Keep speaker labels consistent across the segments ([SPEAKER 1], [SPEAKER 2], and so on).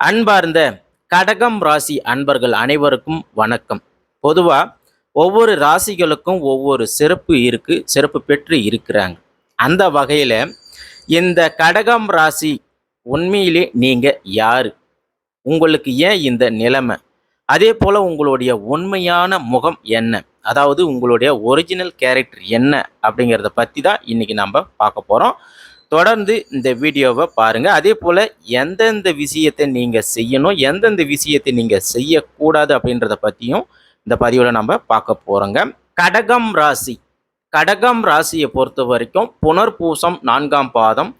[SPEAKER 1] அன்பார்ந்த கடகம் ராசி அன்பர்கள் அனைவருக்கும் வணக்கம். பொதுவாக ஒவ்வொரு ராசிகளுக்கும் ஒவ்வொரு சிறப்பு இருக்கு சிறப்பு பெற்று இருக்கிறாங்க. அந்த வகையில் இந்த கடகம் ராசி உண்மையிலே நீங்கள் யார்? உங்களுக்கு ஏன் இந்த நிலைமை? அதே போல் உங்களுடைய உண்மையான முகம் என்ன? அதாவது உங்களுடைய ஒரிஜினல் கேரக்டர் என்ன அப்படிங்கிறத பற்றி தான் இன்றைக்கி நம்ம பார்க்க போகிறோம் தொடர்ந்து இந்த வீடியோவை பாருங்கள் அதே போல் எந்தெந்த விஷயத்தை நீங்கள் செய்யணும் எந்தெந்த விஷயத்தை நீங்கள் செய்யக்கூடாது அப்படின்றத பற்றியும் இந்த பதிவில் நம்ம பார்க்க போகிறோங்க கடகம் ராசி. கடகம் ராசியை பொறுத்த வரைக்கும் புனர்பூசம் நான்காம் பாதம்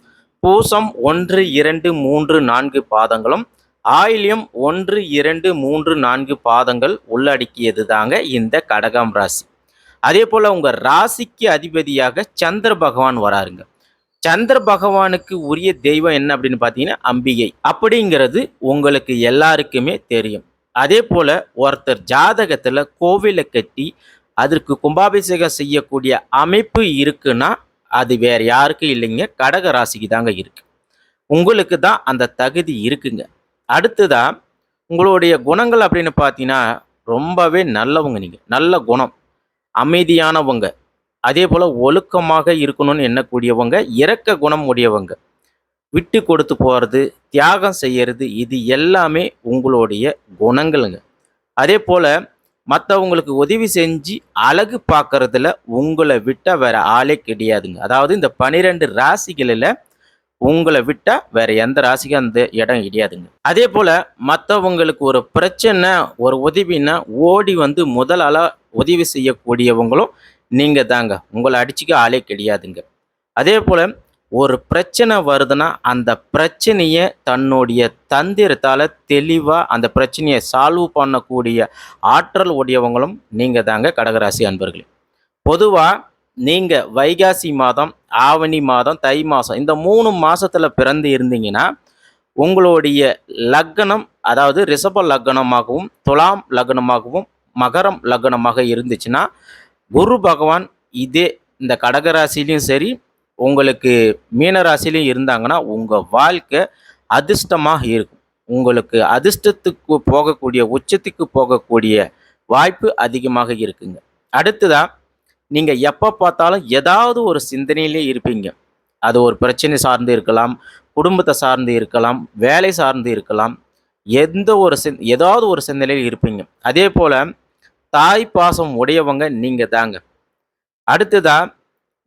[SPEAKER 1] பூசம் ஒன்று இரண்டு மூன்று நான்கு பாதங்களும் ஆயில்யம் ஒன்று இரண்டு மூன்று நான்கு பாதங்கள் உள்ளடக்கியது தாங்க இந்த கடகம் ராசி. அதே போல் உங்கள் ராசிக்கு அதிபதியாக சந்திர பகவான் வராருங்க. சந்திர பகவானுக்கு உரிய தெய்வம் என்ன அப்படின்னு பார்த்தீங்கன்னா அம்பிகை. அப்படிங்கிறது உங்களுக்கு எல்லாருக்குமே தெரியும். அதே போல் ஒருத்தர் ஜாதகத்தில் கோவிலை கட்டி அதற்கு கும்பாபிஷேகம் செய்யக்கூடிய அமைப்பு இருக்குன்னா அது வேற யாருக்கும் இல்லைங்க. கடக ராசிக்கு தாங்க இருக்குது உங்களுக்கு தான் அந்த தகுதி இருக்குங்க. அடுத்ததான் உங்களுடைய குணங்கள் அப்படின்னு பார்த்தீங்கன்னா ரொம்பவே நல்லவங்க நீங்கள் நல்ல குணம். அமைதியானவங்க. அதே போல் ஒழுக்கமாக இருக்கணும்னு எண்ணக்கூடியவங்க இறக்க குணம் உடையவங்க. விட்டு கொடுத்து போகிறது தியாகம் செய்யறது இது எல்லாமே உங்களுடைய குணங்களுங்க. அதே போல் மற்றவங்களுக்கு உதவி செஞ்சு அழகு பார்க்கறதுல உங்களை விட்டால் வேற ஆளே கிடையாதுங்க. அதாவது இந்த பனிரெண்டு ராசிகளில் உங்களை விட்டால் வேற எந்த ராசிக்கும் அந்த இடம் கிடையாதுங்க. அதே போல் மற்றவங்களுக்கு ஒரு பிரச்சனை ஒரு உதவின்னா ஓடி வந்து முதல் உதவி செய்யக்கூடியவங்களும் நீங்கள் தாங்க. உங்களை அடிச்சுக்க ஆளே கிடையாதுங்க. அதே போல் ஒரு பிரச்சனை வருதுன்னா அந்த பிரச்சனையை தன்னுடைய தந்திரத்தால் தெளிவாக அந்த பிரச்சனையை சால்வ் பண்ணக்கூடிய ஆற்றல் உடையவங்களும் நீங்கள் தாங்க கடகராசி அன்பர்களே. பொதுவாக நீங்கள் வைகாசி மாதம் ஆவணி மாதம் தை மாதம் இந்த மூணு மாதத்தில் பிறந்து இருந்தீங்கன்னா உங்களுடைய லக்னம் அதாவது ரிஷப லக்னமாகவும் துலாம் லக்னமாகவும் மகரம் லக்னமாக இருந்துச்சுன்னா குரு பகவான் இதே இந்த கடகராசிலையும் சரி உங்களுக்கு மீன ராசிலையும் இருந்தாங்கன்னா உங்கள் வாழ்க்கை அதிர்ஷ்டமாக இருக்கும். உங்களுக்கு அதிர்ஷ்டத்துக்கு போகக்கூடிய உச்சத்துக்கு போகக்கூடிய வாய்ப்பு அதிகமாக இருக்குங்க. அடுத்ததாக நீங்கள் எப்போ பார்த்தாலும் ஏதாவது ஒரு சிந்தனையிலே இருப்பீங்க. அது ஒரு பிரச்சனை சார்ந்து இருக்கலாம் குடும்பத்தை சார்ந்து இருக்கலாம் வேலை சார்ந்து இருக்கலாம் எந்த ஒரு சிந் ஏதாவது ஒரு சிந்தனையில் இருப்பீங்க. அதே போல் தாய் பாசம் உடையவங்க நீங்கள் தாங்க. அடுத்ததாக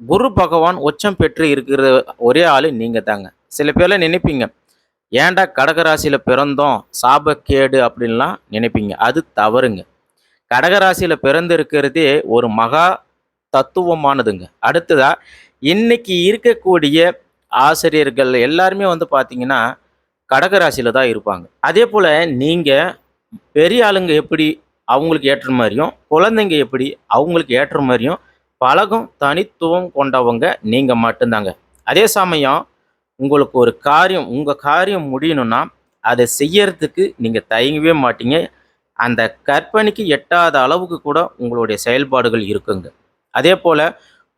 [SPEAKER 1] குரு பகவான் உச்சம் பெற்று இருக்கிற ஒரே ஆள் நீங்கள் தாங்க. சில பேர்லாம் நினைப்பீங்க ஏன்டா கடகராசியில் பிறந்தோம் சாபக்கேடு அப்படின்லாம் நினைப்பீங்க. அது தவறுங்க. கடகராசியில் பிறந்து இருக்கிறதே ஒரு மகா தத்துவமானதுங்க. அடுத்ததாக இன்னைக்கு இருக்கக்கூடிய ஆசிரியர்கள் எல்லாருமே வந்து பார்த்தீங்கன்னா கடகராசியில் தான் இருப்பாங்க. அதே போல் நீங்கள் பெரிய ஆளுங்க எப்படி அவங்களுக்கு ஏற்ற மாதிரியும் குழந்தைங்க எப்படி அவங்களுக்கு ஏற்ற மாதிரியும் பழகும் தனித்துவம் கொண்டவங்க நீங்கள் மட்டும்தாங்க. அதே சமயம் உங்களுக்கு ஒரு காரியம் உங்கள் காரியம் முடியணும்னா அதை செய்யறதுக்கு நீங்கள் தயங்கவே மாட்டீங்க. அந்த கற்பனைக்கு எட்டாத அளவுக்கு கூட உங்களுடைய செயல்பாடுகள் இருக்குங்க. அதே போல்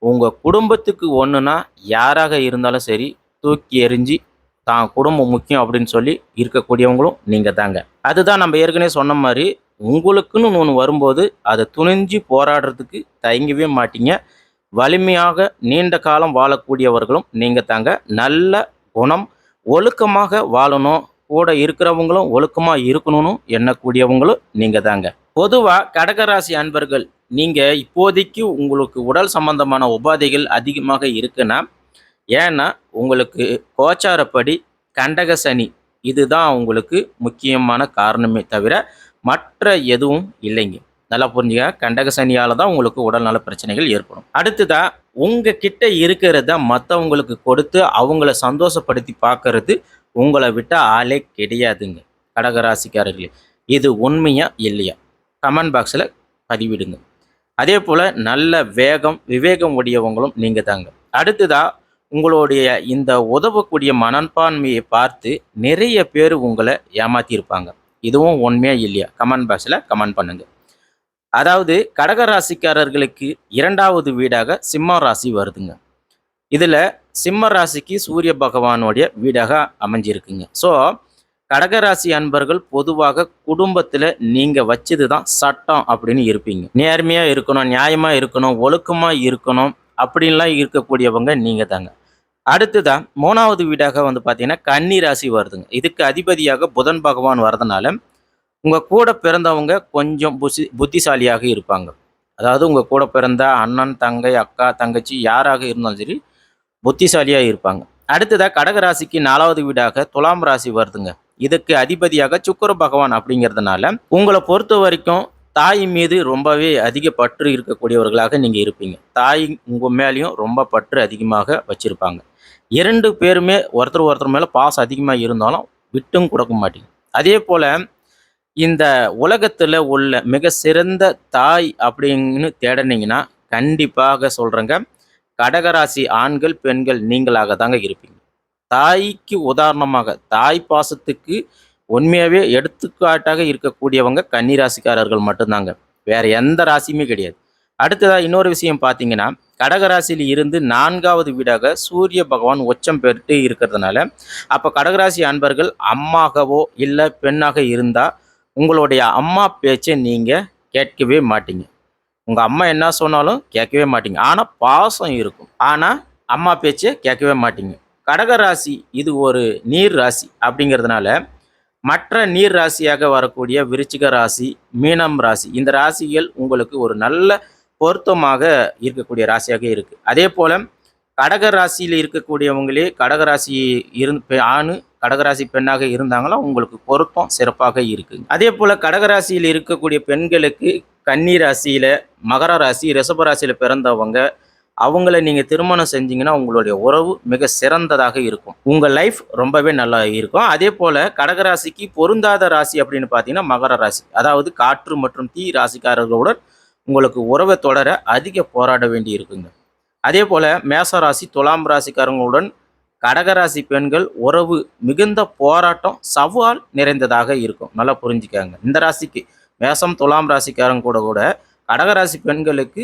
[SPEAKER 1] உங்கள் குடும்பத்துக்கு ஒன்றுனா யாராக இருந்தாலும் சரி தூக்கி எறிஞ்சு தான் குடும்பம் முக்கியம் அப்படின்னு சொல்லி இருக்கக்கூடியவங்களும் நீங்கள் தாங்க அதுதான் நம்ம ஏற்கனவே சொன்ன மாதிரி உங்களுக்குன்னு ஒன்று வரும்போது அதை துணிஞ்சு போராடுறதுக்கு தயங்கவே மாட்டீங்க. வலிமையாக நீண்ட காலம் வாழக்கூடியவர்களும் நீங்கள் தாங்க. நல்ல குணம் ஒழுக்கமாக வாழணும். கூட இருக்கிறவங்களும் ஒழுக்கமாக இருக்கணும்னு எண்ணக்கூடியவங்களும் நீங்கள் தாங்க. பொதுவாக கடகராசி அன்பர்கள் நீங்கள் இப்போதைக்கு உங்களுக்கு உடல் சம்பந்தமான உபாதைகள் அதிகமாக இருக்குன்னா ஏன்னா உங்களுக்கு கோச்சாரப்படி கண்டக சனி இதுதான் உங்களுக்கு முக்கியமான காரணமே தவிர மற்ற எதுவும் இல்லைங்க. நல்லா புரிஞ்சுங்க. கண்டக சனியால் தான் உங்களுக்கு உடல்நல பிரச்சனைகள் ஏற்படும். அடுத்ததா உங்கள் கிட்ட இருக்கிறத மற்றவங்களுக்கு கொடுத்து அவங்கள சந்தோஷப்படுத்தி பார்க்கறது உங்களை விட்ட ஆளே கிடையாதுங்க. கடகராசிக்காரர்களே இது உண்மையா இல்லையா? கமெண்ட் பாக்ஸில் பதிவிடுங்க. அதே போல் நல்ல வேகம் விவேகம் உடையவங்களும் நீங்கள் தாங்க. அடுத்ததா உங்களுடைய இந்த உதவக்கூடிய மனப்பான்மையை பார்த்து நிறைய பேர் உங்களை ஏமாற்றியிருப்பாங்க இதுவும் உண்மையா இல்லையா? கமெண்ட் பாக்ஸில் கமெண்ட் பண்ணுங்க. அதாவது கடக ராசிக்காரர்களுக்கு இரண்டாவது வீடாக சிம்ம ராசி வருதுங்க. இதில் சிம்ம ராசிக்கு சூரிய பகவானுடைய வீடாக அமைஞ்சிருக்குங்க. ஸோ கடகராசி அன்பர்கள் பொதுவாக குடும்பத்தில் நீங்கள் வச்சது தான் சட்டம் அப்படின்னு இருப்பீங்க. நேர்மையாக இருக்கணும் நியாயமாக இருக்கணும் ஒழுக்கமாக இருக்கணும் அப்படின்லாம் இருக்கக்கூடியவங்க நீங்கள் தாங்க அடுத்துதான் மூணாவது வீடாக வந்து பார்த்தீங்கன்னா கன்னி ராசி வருதுங்க. இதுக்கு அதிபதியாக புதன் பகவான் வரதுனால உங்கள் கூட பிறந்தவங்க கொஞ்சம் புசி புத்திசாலியாக இருப்பாங்க. அதாவது உங்கள் கூட பிறந்த அண்ணன் தங்கை அக்கா தங்கச்சி யாராக இருந்தாலும் சரி புத்திசாலியாக இருப்பாங்க. அடுத்ததாக கடகராசிக்கு நாலாவது வீடாக துலாம் ராசி வருதுங்க. இதுக்கு அதிபதியாக சுக்கர பகவான் அப்படிங்கிறதுனால உங்களை பொறுத்த வரைக்கும் தாய் மீது ரொம்பவே அதிக பற்று இருக்கக்கூடியவர்களாக நீங்கள் இருப்பீங்க. தாய் உங்கள் மேலேயும் ரொம்ப பற்று அதிகமாக வச்சுருப்பாங்க. இரண்டு பேருமே ஒருத்தர் ஒருத்தர் மேலே பாசம் அதிகமாக இருந்தாலும் விட்டும் கொடுக்க மாட்டேங்குது அதே போல் இந்த உலகத்தில் உள்ள மிக சிறந்த தாய் அப்படின்னு தேடினீங்கன்னா கண்டிப்பாக சொல்கிறேங்க கடகராசி ஆண்கள் பெண்கள் நீங்களாக தாங்க இருப்பீங்க. தாய்க்கு உதாரணமாக தாய் பாசத்துக்கு உண்மையாகவே எடுத்துக்காட்டாக இருக்கக்கூடியவங்க கன்னிராசிக்காரர்கள் மட்டும்தாங்க. வேற எந்த ராசியுமே கிடையாது. அடுத்ததாக இன்னொரு விஷயம் பார்த்தீங்கன்னா கடகராசியில் இருந்து நான்காவது வீடாக சூரிய பகவான் உச்சம் பெற்று இருக்கிறதுனால அப்போ கடகராசி அன்பர்கள் அம்மாகவோ இல்லை பெண்ணாக இருந்தால் உங்களுடைய அம்மா பேச்சை நீங்கள் கேட்கவே மாட்டீங்க. உங்கள் அம்மா என்ன சொன்னாலும் கேட்கவே மாட்டீங்க. ஆனால் பாசம் இருக்கும். ஆனால் அம்மா பேச்சை கேட்கவே மாட்டீங்க. கடகராசி இது ஒரு நீர் ராசி அப்படிங்கிறதுனால மற்ற நீர் ராசியாக வரக்கூடிய விருச்சிக ராசி மீனம் ராசி இந்த ராசிகள் உங்களுக்கு ஒரு நல்ல பொருத்தமாக இருக்கக்கூடிய ராசியாக இருக்குது அதே போல் கடக ராசியில் இருக்கக்கூடியவங்களே கடகராசி இருந்து ஆணு கடகராசி பெண்ணாக இருந்தாங்களோ உங்களுக்கு பொருத்தம் சிறப்பாக இருக்குது அதே போல் கடகராசியில் இருக்கக்கூடிய பெண்களுக்கு கன்னி ராசியில் மகர ராசி ரிஷப ராசியில் பிறந்தவங்க அவங்கள நீங்கள் திருமணம் செஞ்சீங்கன்னா உங்களுடைய உறவு மிக சிறந்ததாக இருக்கும். உங்கள் லைஃப் ரொம்பவே நல்லா இருக்கும். அதே போல் கடகராசிக்கு பொருந்தாத ராசி அப்படின்னு பார்த்தீங்கன்னா மகர ராசி. அதாவது காற்று மற்றும் தீ ராசிக்காரர்களுடன் உங்களுக்கு உறவை தொடர அதிக போராட வேண்டி இருக்குங்க அதே போல் மேச ராசி துலாம் ராசிக்காரங்களுடன் கடகராசி பெண்கள் உறவு மிகுந்த போராட்டம் சவால் நிறைந்ததாக இருக்கும். நல்லா புரிஞ்சுக்காங்க. இந்த ராசிக்கு மேசம் துலாம் ராசிக்காரங்க கூட கூட கடகராசி பெண்களுக்கு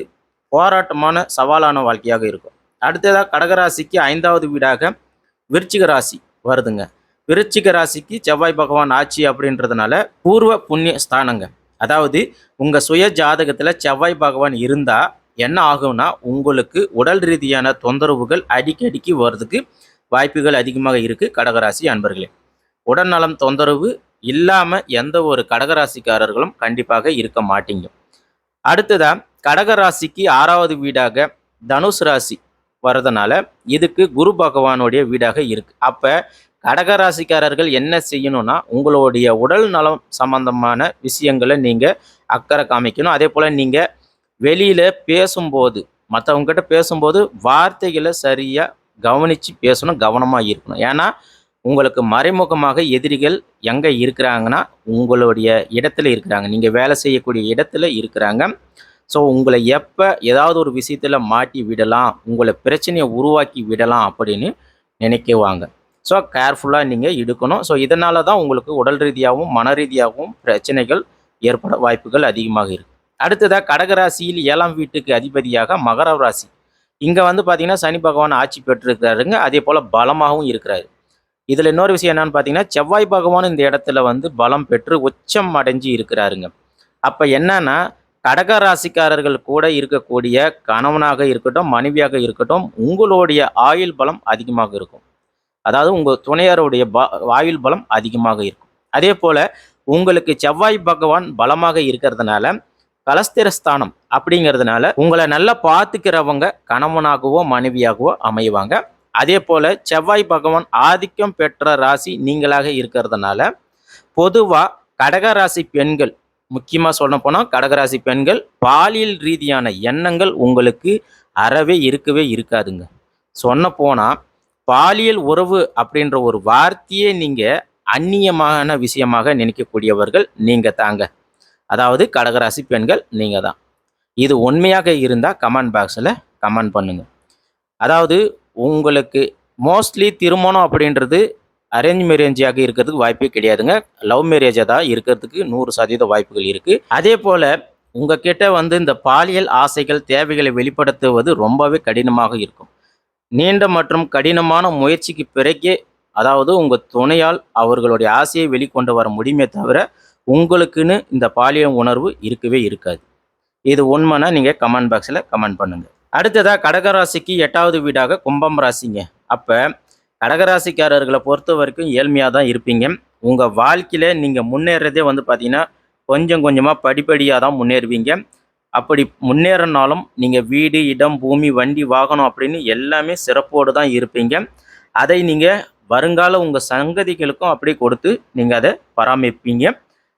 [SPEAKER 1] போராட்டமான சவாலான வாழ்க்கையாக இருக்கும். அடுத்ததாக கடகராசிக்கு ஐந்தாவது வீடாக விருச்சிக ராசி வருதுங்க. விருச்சிக ராசிக்கு செவ்வாய் பகவான் ஆட்சி அப்படின்றதுனால பூர்வ புண்ணிய ஸ்தானங்க. அதாவது உங்கள் சுய ஜாதகத்தில் செவ்வாய் பகவான் இருந்தால் என்ன ஆகும்னா உங்களுக்கு உடல் ரீதியான தொந்தரவுகள் அடிக்கடிக்கு வர்றதுக்கு வாய்ப்புகள் அதிகமாக இருக்குது கடகராசி அன்பர்களே. உடல்நலம் தொந்தரவு இல்லாமல் எந்த ஒரு கடகராசிக்காரர்களும் கண்டிப்பாக இருக்க மாட்டீங்க. அடுத்ததாக கடகராசிக்கு ஆறாவது வீடாக தனுஷ் ராசி வர்றதுனால இதுக்கு குரு பகவானுடைய வீடாக இருக்குது அப்போ கடகராசிக்காரர்கள் என்ன செய்யணும்னா உங்களுடைய உடல் நலம் சம்பந்தமான விஷயங்களை நீங்கள் அக்கறை காமிக்கணும். அதே போல் நீங்கள் வெளியில் பேசும்போது மற்றவங்ககிட்ட பேசும்போது வார்த்தைகளை சரியாக கவனிச்சு பேசணும் கவனமாக இருக்கணும். ஏன்னா உங்களுக்கு மறைமுகமாக எதிரிகள் எங்கே இருக்கிறாங்கன்னா உங்களுடைய இடத்துல இருக்கிறாங்க. நீங்கள் வேலை செய்யக்கூடிய இடத்துல இருக்கிறாங்க. ஸோ உங்களை எப்போ ஏதாவது ஒரு விஷயத்தில் மாட்டி விடலாம் உங்களை பிரச்சனையை உருவாக்கி விடலாம் அப்படின்னு நினைக்குவாங்க. ஸோ கேர்ஃபுல்லாக நீங்கள் எடுக்கணும். ஸோ இதனால தான் உங்களுக்கு உடல் ரீதியாகவும் மன ரீதியாகவும் பிரச்சனைகள் ஏற்பட வாய்ப்புகள் அதிகமாக இருக்குது அடுத்ததாக கடகராசியில் ஏழாம் வீட்டுக்கு அதிபதியாக மகர ராசி. இங்கே வந்து பார்த்திங்கன்னா சனி பகவான் ஆட்சி பெற்றிருக்கிறாருங்க. அதே போல் பலமாகவும் இருக்கிறாரு. இதில் இன்னொரு விஷயம் என்னென்னு பார்த்தீங்கன்னா செவ்வாய் பகவான் இந்த இடத்துல வந்து பலம் பெற்று உச்சம் அடைஞ்சு இருக்கிறாருங்க. அப்போ என்னன்னா கடக ராசிக்காரர்கள் கூட இருக்கக்கூடிய கணவனாக இருக்கட்டும் மனைவியாக இருக்கட்டும் உங்களுடைய ஆயுள் பலம் அதிகமாக இருக்கும். அதாவது உங்கள் துணையாருடைய ப ஆயுள் பலம் அதிகமாக இருக்கும். அதே போல் உங்களுக்கு செவ்வாய் பகவான் பலமாக இருக்கிறதுனால கலஸ்திரஸ்தானம் அப்படிங்கிறதுனால உங்களை நல்லா பார்த்துக்கிறவங்க கணவனாகவோ மனைவியாகவோ அமைவாங்க. அதே போல் செவ்வாய் பகவான் ஆதிக்கம் பெற்ற ராசி நீங்களாக இருக்கிறதுனால பொதுவாக கடகராசி பெண்கள் முக்கியமாக சொல்ல போனால் கடகராசி பெண்கள் பாலியல் ரீதியான எண்ணங்கள் உங்களுக்கு அறவே இருக்கவே இருக்காதுங்க. சொன்ன போனால் பாலியல் உறவு அப்படின்ற ஒரு வார்த்தையே நீங்கள் அந்நியமான விஷயமாக நினைக்கக்கூடியவர்கள் நீங்கள் தாங்க. அதாவது கடகராசி பெண்கள் நீங்கள் தான். இது உண்மையாக இருந்தால் கமெண்ட் பாக்ஸில் கமெண்ட் பண்ணுங்கள் அதாவது உங்களுக்கு மோஸ்ட்லி திருமணம் அப்படின்றது அரேஞ்ச் மேரேஜாக இருக்கிறதுக்கு வாய்ப்பே கிடையாதுங்க. லவ் மேரேஜாக தான் இருக்கிறதுக்கு நூறு சதவீத வாய்ப்புகள் இருக்குது அதே போல் உங்ககிட்ட வந்து இந்த பாலியல் ஆசைகள் தேவைகளை வெளிப்படுத்துவது ரொம்பவே கடினமாக இருக்கும். நீண்ட மற்றும் கடினமான முயற்சிக்கு பிறகே அதாவது உங்கள் துணையால் அவர்களுடைய ஆசையை வெளிக்கொண்டு வர முடியுமே தவிர உங்களுக்குன்னு இந்த பாலியல் உணர்வு இருக்கவே இருக்காது. இது உண்மைனா நீங்கள் கமெண்ட் பாக்ஸில் கமெண்ட் பண்ணுங்கள் அடுத்ததாக கடகராசிக்கு எட்டாவது வீடாக கும்பம் ராசிங்க. அப்போ கடகராசிக்காரர்களை பொறுத்த வரைக்கும் ஏழ்மையாக தான் இருப்பீங்க. உங்கள் வாழ்க்கையில் நீங்கள் முன்னேறதே வந்து பார்த்திங்கன்னா கொஞ்சம் கொஞ்சமாக படிப்படியாக தான் முன்னேறுவீங்க. அப்படி முன்னேறினாலும் நீங்கள் வீடு இடம் பூமி வண்டி வாகனம் அப்படின்னு எல்லாமே சிறப்போடு தான் இருப்பீங்க. அதை நீங்கள் வருங்கால உங்கள் சங்கதிகளுக்கும் அப்படியே கொடுத்து நீங்கள் அதை பராமரிப்பீங்க.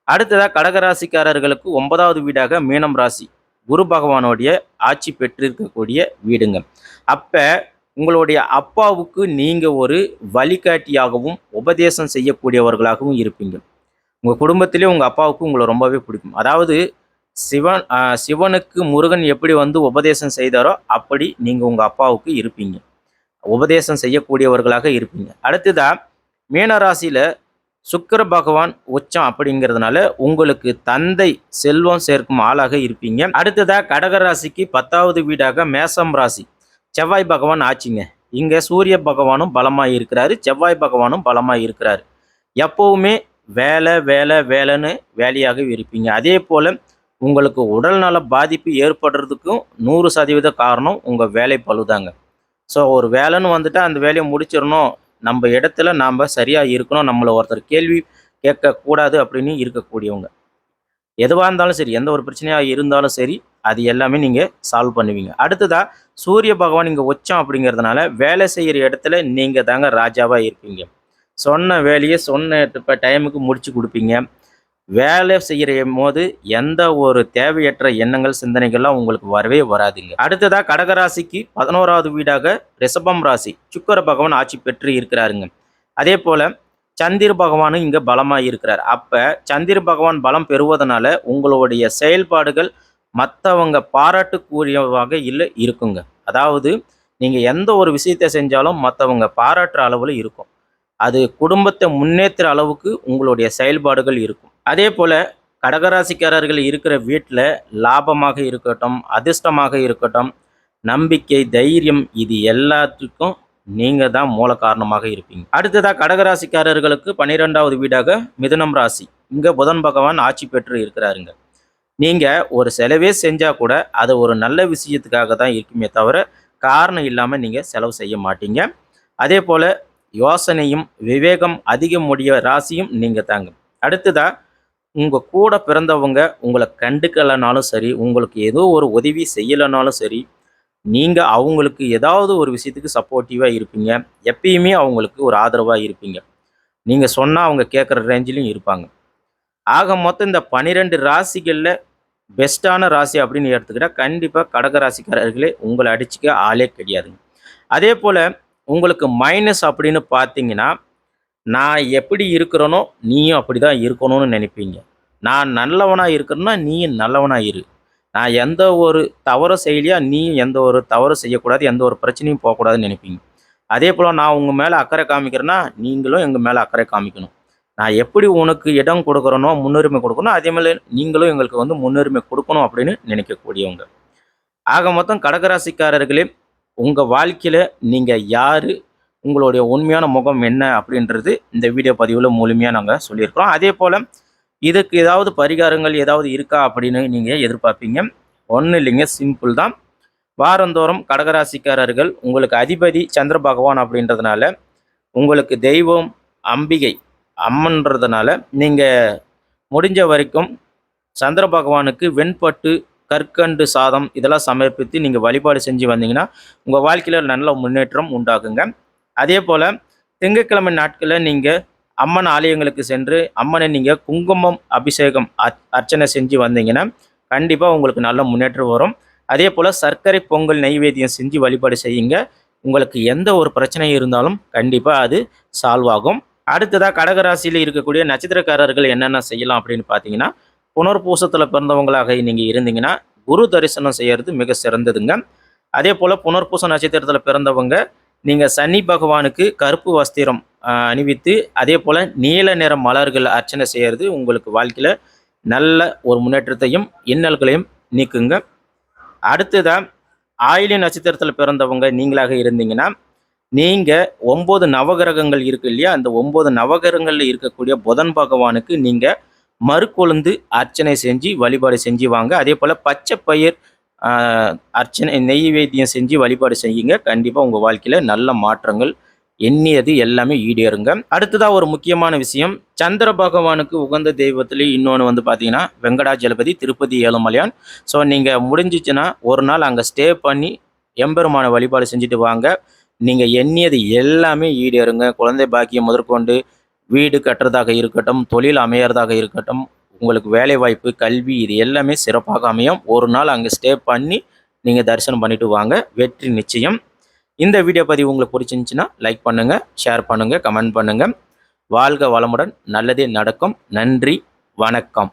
[SPEAKER 1] அடுத்ததாக கடகராசிக்காரர்களுக்கு ஒன்பதாவது வீடாக மீனம் ராசி. குரு பகவானுடைய ஆட்சி பெற்றிருக்கக்கூடிய வீடுங்க. அப்போ உங்களுடைய அப்பாவுக்கு நீங்கள் ஒரு வழிகாட்டியாகவும் உபதேசம் செய்யக்கூடியவர்களாகவும் இருப்பீங்க. உங்கள் குடும்பத்திலே உங்கள் அப்பாவுக்கு உங்களை ரொம்பவே பிடிக்கும். அதாவது சிவன் சிவனுக்கு முருகன் எப்படி வந்து உபதேசம் செய்தாரோ அப்படி நீங்கள் உங்கள் அப்பாவுக்கு இருப்பீங்க. உபதேசம் செய்யக்கூடியவர்களாக இருப்பீங்க. அடுத்ததாக மீனராசியில் சுக்கிர பகவான் உச்சம் அப்படிங்கிறதுனால உங்களுக்கு தந்தை செல்வம் சேர்க்கும் ஆளாக இருப்பீங்க. அடுத்ததாக கடகராசிக்கு பத்தாவது வீடாக மேசம் ராசி. செவ்வாய் பகவான் ஆச்சுங்க இங்கே சூரிய பகவானும் பலமாக இருக்கிறாரு. செவ்வாய் பகவானும் பலமாக இருக்கிறாரு. எப்போவுமே வேலை வேலை வேலைன்னு வேலையாக இருப்பீங்க. அதே போல் உங்களுக்கு உடல்நல பாதிப்பு ஏற்படுறதுக்கும் நூறு சதவீத காரணம் உங்கள் வேலை பழுதாங்க ஸோ ஒரு வேலைன்னு வந்துட்டு அந்த வேலையை முடிச்சிடணும். நம்ம இடத்துல நாம் சரியாக இருக்கணும். நம்மளை ஒருத்தர் கேள்வி கேட்கக்கூடாது அப்படின்னு இருக்கக்கூடியவங்க. எதுவாக இருந்தாலும் சரி எந்த ஒரு பிரச்சனையாக இருந்தாலும் சரி அது எல்லாமே நீங்கள் சால்வ் பண்ணுவீங்க. அடுத்ததாக சூரிய பகவான் இங்கே உச்சம் அப்படிங்கிறதுனால வேலை செய்கிற இடத்துல நீங்கள் தாங்க ராஜாவாக இருப்பீங்க. சொன்ன வேலையை சொன்ன இப்போ டைமுக்கு முடிச்சு கொடுப்பீங்க. வேலை செய்கிற போது எந்த ஒரு தேவையற்ற எண்ணங்கள் சிந்தனைகள்லாம் உங்களுக்கு வரவே வராதுங்க. அடுத்ததாக கடகராசிக்கு பதினோராவது வீடாக ரிஷபம் ராசி. சுக்கர பகவான் ஆட்சி பெற்று இருக்கிறாருங்க. அதே போல் சந்திர பகவானும் இங்கே பலமாக இருக்கிறார். அப்போ சந்திர பகவான் பலம் பெறுவதனால உங்களுடைய செயல்பாடுகள் மற்றவங்க பாராட்டுக்குரியவாக இல்லை இருக்குங்க. அதாவது நீங்கள் எந்த ஒரு விஷயத்தை செஞ்சாலும் மற்றவங்க பாராட்டுற அளவில் இருக்கும். அது குடும்பத்தை முன்னேற்றுற அளவுக்கு உங்களுடைய செயல்பாடுகள் இருக்கும். அதே போல் கடகராசிக்காரர்கள் இருக்கிற வீட்டில் லாபமாக இருக்கட்டும் அதிர்ஷ்டமாக இருக்கட்டும் நம்பிக்கை தைரியம் இது எல்லாத்துக்கும் நீங்கள் தான் மூல காரணமாக இருப்பீங்க. அடுத்ததாக கடகராசிக்காரர்களுக்கு பன்னிரெண்டாவது வீடாக மிதுனம் ராசி. இங்கே புதன் பகவான் ஆட்சி பெற்று இருக்கிறாருங்க. நீங்கள் ஒரு செலவே செஞ்சால் கூட அது ஒரு நல்ல விஷயத்துக்காக தான் இருக்குமே தவிர காரணம் இல்லாமல் நீங்கள் செலவு செய்ய மாட்டீங்க. அதே போல் யோசனையும் விவேகம் அதிகம் உடைய ராசியும் நீங்கள் தாங்க. அடுத்ததாக உங்கள் கூட பிறந்தவங்க உங்களை கண்டுக்கலைனாலும் சரி உங்களுக்கு ஏதோ ஒரு உதவி செய்யலைனாலும் சரி நீங்கள் அவங்களுக்கு ஏதாவது ஒரு விஷயத்துக்கு சப்போர்ட்டிவாக இருப்பீங்க. எப்பயுமே அவங்களுக்கு ஒரு ஆதரவாக இருப்பீங்க. நீங்கள் சொன்னால் அவங்க கேட்குற ரேஞ்சிலையும் இருப்பாங்க. ஆக மொத்தம் இந்த பனிரெண்டு ராசிகளில் பெஸ்ட்டான ராசி அப்படின்னு எடுத்துக்கிட்டால் கண்டிப்பாக கடக ராசிக்காரர்களே உங்களை அடிச்சுக்க ஆளே கிடையாதுங்க. அதே போல் உங்களுக்கு மைனஸ் அப்படின்னு பார்த்தீங்கன்னா நான் எப்படி இருக்கிறேனோ நீயும் அப்படி தான் இருக்கணும்னு நினைப்பீங்க. நான் நல்லவனாக இருக்கிறேன்னா நீயும் நல்லவனாக இரு. நான் எந்த ஒரு தவறு செய்யலையா நீயும் எந்த ஒரு தவறும் செய்யக்கூடாது எந்த ஒரு பிரச்சனையும் போகக்கூடாதுன்னு நினைப்பீங்க. அதே போல் நான் உங்கள் மேலே அக்கறை காமிக்கிறேன்னா நீங்களும் எங்கள் மேலே அக்கறை காமிக்கணும். நான் எப்படி உனக்கு இடம் கொடுக்குறனோ முன்னுரிமை கொடுக்கணும் அதே மாதிரி நீங்களும் எங்களுக்கு வந்து முன்னுரிமை கொடுக்கணும் அப்படின்னு நினைக்கக்கூடியவங்க. ஆக மொத்தம் கடகராசிக்காரர்களே உங்கள் வாழ்க்கையில் நீங்கள் யார்? உங்களுடைய உண்மையான முகம் என்ன அப்படின்றது இந்த வீடியோ பதிவில் முழுமையாக நாங்கள் சொல்லியிருக்கிறோம். அதே போல் இதுக்கு ஏதாவது பரிகாரங்கள் ஏதாவது இருக்கா அப்படின்னு நீங்கள் எதிர்பார்ப்பீங்க. ஒன்றும் இல்லைங்க சிம்பிள் தான். வாரந்தோறும் கடகராசிக்காரர்கள் உங்களுக்கு அதிபதி சந்திர பகவான் அப்படின்றதுனால உங்களுக்கு தெய்வம் அம்பிகை அம்மன்றதுனால நீங்கள் முடிஞ்ச வரைக்கும் சந்திர பகவானுக்கு வெண்பட்டு கற்கண்டு சாதம் இதெல்லாம் சமர்ப்பித்து நீங்கள் வழிபாடு செஞ்சு வந்தீங்கன்னா உங்கள் வாழ்க்கையில் நல்ல முன்னேற்றம் உண்டாகுங்க. அதே போல் திங்கட்கிழமை நாட்களில் நீங்கள் அம்மன் ஆலயங்களுக்கு சென்று அம்மனை நீங்கள் குங்குமம் அபிஷேகம் அர்ச்சனை செஞ்சு வந்தீங்கன்னா கண்டிப்பாக உங்களுக்கு நல்ல முன்னேற்றம் வரும். அதே போல் சர்க்கரை பொங்கல் நைவேத்தியம் செஞ்சு வழிபாடு செய்யுங்க. உங்களுக்கு எந்த ஒரு பிரச்சனை இருந்தாலும் கண்டிப்பாக அது சால்வ் ஆகும். அடுத்ததாக கடகராசியில் இருக்கக்கூடிய நட்சத்திரக்காரர்கள் என்னென்ன செய்யலாம் அப்படின்னு பார்த்தீங்கன்னா புனர்பூசத்தில் பிறந்தவங்களாக நீங்கள் இருந்தீங்கன்னா குரு தரிசனம் செய்கிறது மிக சிறந்ததுங்க. அதே போல் புனர்பூச நட்சத்திரத்தில் பிறந்தவங்க நீங்கள் சனி பகவானுக்கு கருப்பு வஸ்திரம் அணிவித்து அதே போல் நீல நிற மலர்கள் அர்ச்சனை செய்கிறது உங்களுக்கு வாழ்க்கையில் நல்ல ஒரு முன்னேற்றத்தையும் இன்னல்களையும் நீக்குங்க. அடுத்ததாக ஆயிலி நட்சத்திரத்தில் பிறந்தவங்க நீங்களாக இருந்தீங்கன்னா நீங்கள் ஒம்பது நவகிரகங்கள் இருக்கு இல்லையா? அந்த ஒம்பது நவகிரகங்களில் இருக்கக்கூடிய புதன் பகவானுக்கு நீங்கள் மறுக்கொழுந்து அர்ச்சனை செஞ்சு வழிபாடு செஞ்சு வாங்க. அதே போல் பச்சை பயிர் அர்ச்சனை அர்ச்சனை நெய்வேத்தியம் செஞ்சு வழிபாடு செய்யுங்க. கண்டிப்பாக உங்கள் வாழ்க்கையில் நல்ல மாற்றங்கள் எண்ணியது எல்லாமே ஈடேறுங்க. அடுத்ததாக ஒரு முக்கியமான விஷயம். சந்திர பகவானுக்கு உகந்த தெய்வத்திலே இன்னொன்று வந்து பார்த்தீங்கன்னா வெங்கடாஜலபதி திருப்பதி ஏழுமலையான். ஸோ நீங்கள் முடிஞ்சிச்சுன்னா ஒரு நாள் அங்கே ஸ்டே பண்ணி எம்பெருமான வழிபாடு செஞ்சுட்டு வாங்க. நீங்கள் எண்ணியது எல்லாமே ஈடேறுங்க. குழந்தை பாக்கியம் முதற்கொண்டு வீடு கட்டுறதாக இருக்கட்டும் தொழில் அமையறதாக இருக்கட்டும் உங்களுக்கு வேலை வாய்ப்பு கல்வி இது எல்லாமே சிறப்பாக அமையும். ஒரு நாள் அங்கே ஸ்டே பண்ணி நீங்கள் தரிசனம் பண்ணிட்டு வாங்க. வெற்றி நிச்சயம். இந்த வீடியோ பதிவு உங்களுக்கு பிடிச்சிருந்துச்சின்னா லைக் பண்ணுங்கள் ஷேர் பண்ணுங்கள் கமெண்ட் பண்ணுங்கள் வாழ்க வளமுடன். நல்லதே நடக்கும். நன்றி வணக்கம்.